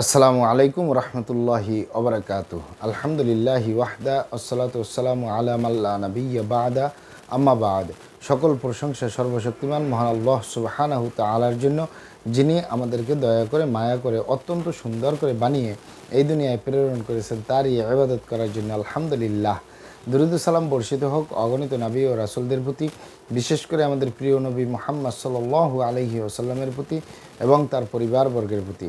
আসসালামু আলাইকুম রহমতুল্লাহি ওবরাকাত আলহামদুলিল্লাহি ওয়াহদা, আসসালাতু আসসালামু আলা মাল্লা নবিয়্যা বাদা, আম্মা বাদ। সকল প্রশংসা সর্বশক্তিমান মহান আল্লাহ সুবহানাহু তাআলার জন্য, যিনি আমাদেরকে দয়া করে, মায়া করে, অত্যন্ত সুন্দর করে বানিয়ে এই দুনিয়ায় প্রেরণ করেছেন, তারই আবাদত করার জন্য আলহামদুলিল্লাহ। দুরুদ সালাম বর্ষিত হোক, অগণিত নবী ও রাসুলদের প্রতি, বিশেষ করে আমাদের প্রিয় নবী মোহাম্মদ সাল্লাল্লাহু আলহি ওসাল্লামের প্রতি এবং তার পরিবারবর্গের প্রতি।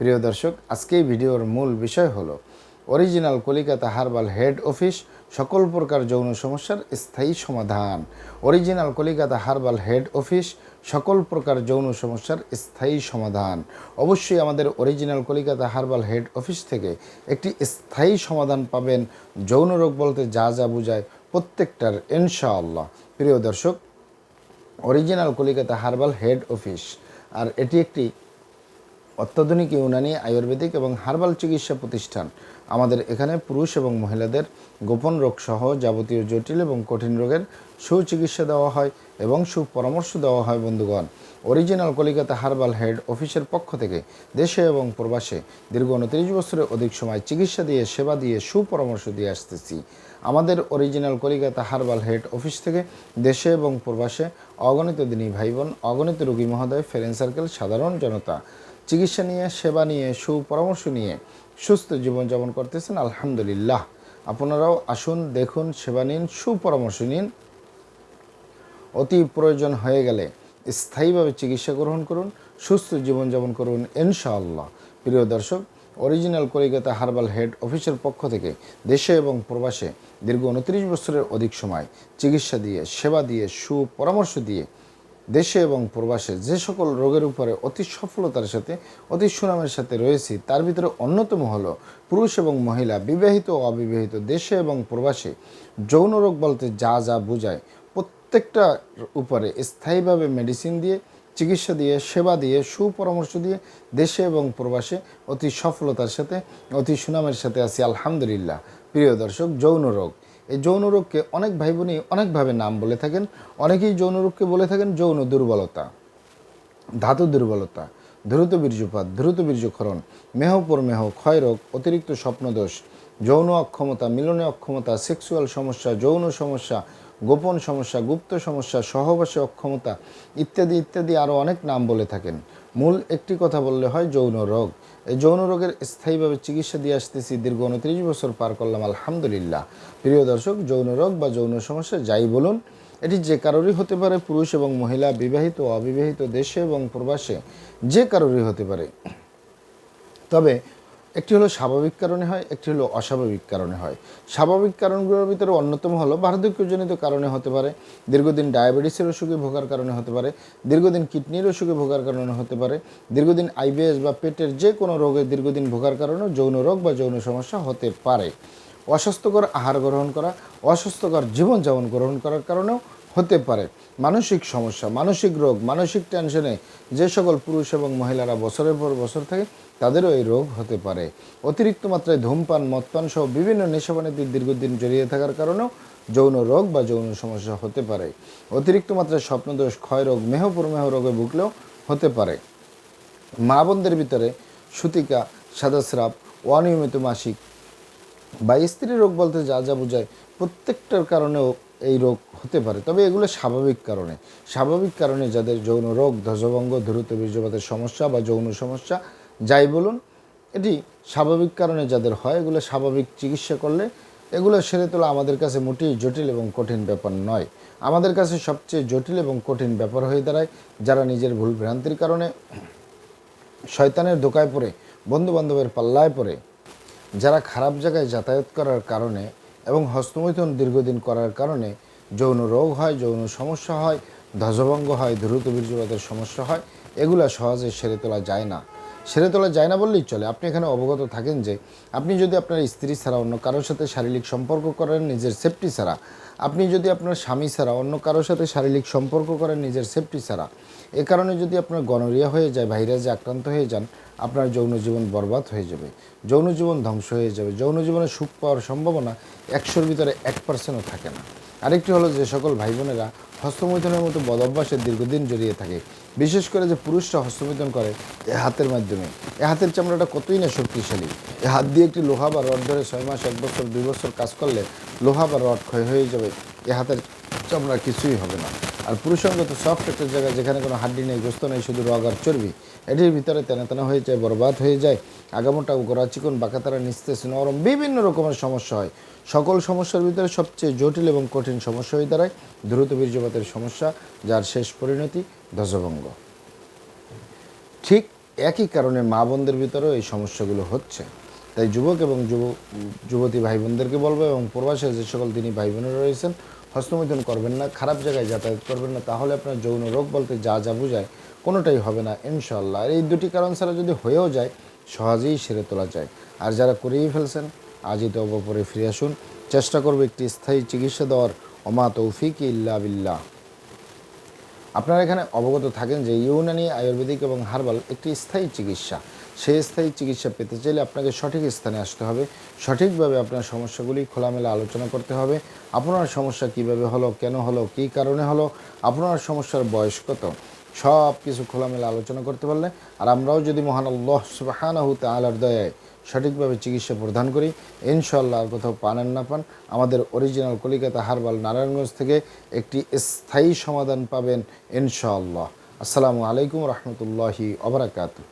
প্রিয় দর্শক, আজকে ভিডিওর মূল বিষয় হলো original Kolikata herbal head office সকল প্রকার যৌন সমস্যার স্থায়ী সমাধান। Original Kolikata herbal head office সকল প্রকার যৌন সমস্যার স্থায়ী সমাধান। অবশ্যই আমাদের original Kolikata herbal head office থেকে একটি স্থায়ী সমাধান পাবেন যৌন রোগ বলতে যা যা বোঝায় প্রত্যেকটার, ইনশাআল্লাহ। প্রিয় দর্শক original Kolikata herbal head office আর এটি একটি অত্যাধুনিক ইউনানি, আয়ুর্বেদিক এবং হার্বাল চিকিৎসা প্রতিষ্ঠান। আমাদের এখানে পুরুষ এবং মহিলাদের গোপন রোগ সহ যাবতীয় জটিল এবং কঠিন রোগের সুচিকিৎসা দেওয়া হয় এবং সুপরামর্শ দেওয়া হয় বন্ধুগণ। অরিজিনাল কলিকাতা হার্বাল হেড অফিসের পক্ষ থেকে দেশে এবং প্রবাসে দীর্ঘ উনত্রিশ বছরের অধিক সময় চিকিৎসা দিয়ে, সেবা দিয়ে, সুপরামর্শ দিয়ে আসতেছি। আমাদের original Kolikata herbal head office থেকে দেশে এবং প্রবাসে অগণিত দিনী ভাই বোন, অগণিত রোগী মহোদয়, ফ্রেন্ড সার্কেল, সাধারণ জনতা। চিকিৎসা নিয়ে, সেবা নিয়ে, সুপরামর্শ নিয়ে সুস্থ জীবনযাপন করতেছেন, আলহামদুলিল্লাহ। আপনারাও আসুন, দেখুন, সেবা নিন, সুপরামর্শ নিন। অতি প্রয়োজন হয়ে গেলে স্থায়ীভাবে চিকিৎসা গ্রহণ করুন, সুস্থ জীবনযাপন করুন, ইনশাআল্লাহ। প্রিয় দর্শক, অরিজিনাল কলিকাতা হার্বাল হেড অফিসের পক্ষ থেকে দেশে এবং প্রবাসে দীর্ঘ উনত্রিশ বছরের অধিক সময় চিকিৎসা দিয়ে, সেবা দিয়ে, সুপরামর্শ দিয়ে দেশে এবং প্রবাসে যে সকল রোগের উপরে অতি সফলতার সাথে, অতি সুনামের সাথে রয়েছি, তার ভিতরে অন্যতম হলো পুরুষ এবং মহিলা, বিবাহিত ও অবিবাহিত দেশে এবং প্রবাসে যৌন রোগ বলতে যা যা বোঝায়, প্রত্যেকটা উপরে স্থায়ীভাবে মেডিসিন দিয়ে, চিকিৎসা দিয়ে, সেবা দিয়ে, সুপরামর্শ দিয়ে দেশে এবং প্রবাসে অতি সফলতার সাথে, অতি সুনামের সাথে আছি, আলহামদুলিল্লাহ। প্রিয় দর্শক, যৌন রোগ। এই যৌন রোগকে অনেক ভাই বোনই অনেকভাবে নাম বলে থাকেন। অনেকেই যৌন রোগকে বলে থাকেন যৌন দুর্বলতা, ধাতু দুর্বলতা দ্রুত বীর্যপাত দ্রুত বীর্যক্ষরণ, মেহ মেহ ক্ষয়রোগ অতিরিক্ত স্বপ্নদোষ, যৌন অক্ষমতা, মিলনে অক্ষমতা, সেক্সুয়াল সমস্যা, যৌন সমস্যা, গোপন সমস্যা, গুপ্ত সমস্যা, সহবাসে অক্ষমতা ইত্যাদি ইত্যাদি আরও অনেক নাম বলে থাকেন। মূল একটি কথা বললে হয় যৌন রোগ। এই যৌন রোগের স্থায়ীভাবে চিকিৎসা দিয়ে আসতেছি, দীর্ঘ উনত্রিশ বছর পার করলাম, আলহামদুলিল্লাহ। প্রিয় দর্শক, যৌন রোগ বা যৌন সমস্যা যাই বলুন, এটি যে কারোরই হতে পারে, পুরুষ এবং মহিলা, বিবাহিত অবিবাহিত দেশে এবং প্রবাসে, যে কারোরই হতে পারে। তবে একটি হলো স্বাভাবিক কারণে হয়, একটি হলো অস্বাভাবিক কারণে হয়। স্বাভাবিক কারণগুলোর ভিতরে অন্যতম হলো বার্ধক্যজনিত কারণে হতে পারে, দীর্ঘদিন ডায়াবেটিসের অসুখে ভোগার কারণে হতে পারে, দীর্ঘদিন কিডনির অসুখে ভোগার কারণে হতে পারে, দীর্ঘদিন আইবিএস বা পেটের যে কোনো রোগে দীর্ঘদিন ভোগার কারণে যৌন রোগ বা যৌন সমস্যা হতে পারে। অস্বাস্থ্যকর আহার গ্রহণ করা, অস্বাস্থ্যকর জীবনযাপন গ্রহণ করার কারণেও হতে পারে। মানসিক সমস্যা, মানসিক রোগ, মানসিক টেনশনে যে সকল পুরুষ এবং মহিলারা বছরের পর বছর থাকে, তাদেরও এই রোগ হতে পারে। অতিরিক্ত মাত্রায় ধূমপান, মদপান সহ বিভিন্ন নেশাবানিতে দীর্ঘদিন জড়িয়ে থাকার কারণেও যৌন রোগ বা যৌন সমস্যা হতে পারে। অতিরিক্ত মাত্রায় স্বপ্নদোষ ক্ষয় রোগ মেহ প্রমেহ রোগে ভুগলেও হতে পারে। মা বোনদের ভিতরে সুতিকা, সাদাস্রাব, অনিয়মিত মাসিক বা স্ত্রী রোগ বলতে যা যা বোঝায়, প্রত্যেকটার কারণেও এই রোগ হতে পারে। তবে এগুলো স্বাভাবিক কারণে। স্বাভাবিক কারণে যাদের যৌন রোগ, ধ্বজভঙ্গ, দ্রুত বীর্যপাতের সমস্যা বা যৌন সমস্যা, যাই বলুন, এটি স্বাভাবিক কারণে যাদের হয়, এগুলো স্বাভাবিক চিকিৎসা করলে এগুলো সেরে তোলা আমাদের কাছে মোটেই জটিল এবং কঠিন ব্যাপার নয়। আমাদের কাছে সবচেয়ে জটিল এবং কঠিন ব্যাপার হয়ে দাঁড়ায় যারা নিজের ভুল ভ্রান্তির কারণে শয়তানের দোকায় পড়ে, বন্ধুবান্ধবের পাল্লায় পড়ে, যারা খারাপ জায়গায় যাতায়াত করার কারণে এবং হস্তমৈথুন দীর্ঘদিন করার কারণে যৌন রোগ হয়, যৌন সমস্যা হয়, ধ্বজভঙ্গ হয়, দ্রুত বীর্যপাতের সমস্যা হয়, এগুলো সহজে সেরে তোলা যায় না। সেরে তোলা যায় না বললেই চলে। আপনি এখানে অবগত থাকেন যে, আপনি যদি আপনার স্ত্রী ছাড়া অন্য কারোর সাথে শারীরিক সম্পর্ক করেন নিজের সেফটি ছাড়া, আপনি যদি আপনার স্বামী ছাড়া অন্য কারোর সাথে শারীরিক সম্পর্ক করেন নিজের সেফটি ছাড়া, এ কারণে যদি আপনার গনোরিয়া হয়ে যায় ভাইরাসে আক্রান্ত হয়ে যান, আপনার যৌন জীবন বরবাদ হয়ে যাবে, যৌন জীবন ধ্বংস হয়ে যাবে, যৌন জীবনে সুখ পাওয়ার সম্ভাবনা একশোর ভিতরে এক পার্সেন্টও থাকে না। আরেকটি হলো যে সকল ভাই বোনেরা হস্তমৈথনের মতো বদ অভ্যাসে দীর্ঘদিন জড়িয়ে থাকে। বিশেষ করে যে পুরুষরা হস্তমৈথন করে, এ হাতের মাধ্যমে। এ হাতের চামড়াটা কতই না শক্তিশালী। এ হাত দিয়ে একটি লোহা বা রড ধরে ছয় মাস, এক বছর, দুই বছর কাজ করলে লোহা বা রড ক্ষয় হয়ে যাবে। এ হাতের চামড়া কিছুই হবে না। আর পুরুষাঙ্গত সফট একটা জায়গা যেখানে কোনো হাড্ডি নেই, গোস্ত নেই, শুধু রগ আর চর্বি, এটির ভিতরে তেনা তেনা হয়ে যায়, বরবাদ হয়ে যায়। আগামোটা গোড়া চিকন, বাঁকাতারা, নিস্তেজ, নরম, বিভিন্ন রকমের সমস্যা হয়। সকল সমস্যার ভিতরে সবচেয়ে জটিল এবং কঠিন সমস্যা হয়ে দাঁড়ায়। দ্রুত বীর্যপাতের সমস্যা, যার শেষ পরিণতি ধ্বজভঙ্গ। ঠিক একই কারণে মা বোনদের ভিতরেও এই সমস্যাগুলো হচ্ছে। তাই যুবক এবং যুব যুবতী ভাই বোনদেরকে বলব এবং প্রবাসে যে সকল তিনি ভাই বোনেরা রয়েছেন হস্তমৈথুন করবেন না, খারাপ জায়গায় যাতায়াত করবেন না, তাহলে আপনার যৌন রোগ বলতে যা যা বোঝায় কোনোটাই হবে না ইনশাল্লাহ আর এই দুটি কারণ ছাড়া যদি হয়েও যায়, সহজেই সেরে তোলা যায়। আর যারা করেই ফেলছেন, আজই তো অবপরে ফিরে আসুন। চেষ্টা করব একটি স্থায়ী চিকিৎসা দেওয়ার। অমা তৌফিক ইল্লা বিল্লাহ। আপনারা এখানে অবগত থাকেন যে ইউনানি, আয়ুর্বেদিক এবং হার্বাল একটি স্থায়ী চিকিৎসা। সেই স্থায়ী চিকিৎসা পেতে চাইলে আপনাকে সঠিক স্থানে আসতে হবে। সঠিকভাবে আপনার সমস্যাগুলি খোলামেলা আলোচনা করতে হবে। আপনার সমস্যা কীভাবে হলো, কেন হলো, কী কারণে হলো, আপনার সমস্যার বয়স কত, সব কিছু খোলামেলা আলোচনা করতে পারলে। আর আমরাও যদি মহান আল্লাহ সুবাহানাহু তালার দয়ায় সঠিকভাবে চিকিৎসা প্রদান করি ইনশাল্লাহ আর কোথাও পানেন না পান, আমাদের অরিজিনাল কলিকাতা হারবাল নারায়ণগঞ্জ থেকে একটি স্থায়ী সমাধান পাবেন ইনশাআল্লাহ। আসসালামু আলাইকুম রহমতুল্লাহি অবরাকাতু